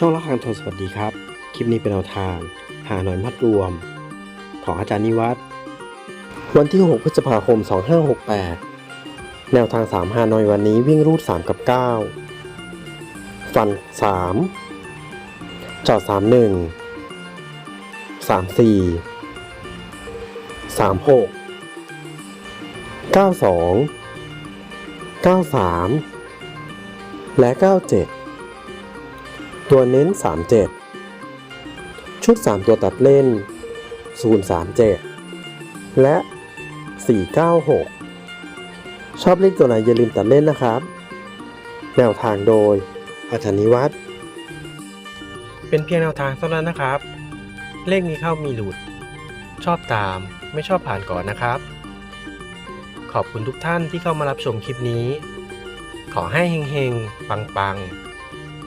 ช่องละครทนสวัสดีครับ คลิปนี้เป็นแนวทาง หาหน่อยมัดรวม ของอาจารย์นิวัฒน์วันที่ 6 พฤษภาคม 2568 แนวทาง 3 หาหน่อยวันนี้วิ่งรูด 3 กับ 9 ฟัน 3 จอด 31 34 36 92 93 และ 97 ตัวเน้น 37 ชุด 3 ตัวตัดเล่น 037 และ 496 ชอบเลขตัวไหนอย่าลืมตัดเล่นนะครับ แนวทางโดยอาจารย์นิวัฒน์เป็นเพียงแนวทางเท่านั้นนะครับ เลขมีเข้ามีหลุด ชอบตามไม่ชอบผ่านก่อนนะครับ ขอบคุณทุกท่านที่เข้ามารับชมคลิปนี้ ขอให้เฮงๆ ปังๆ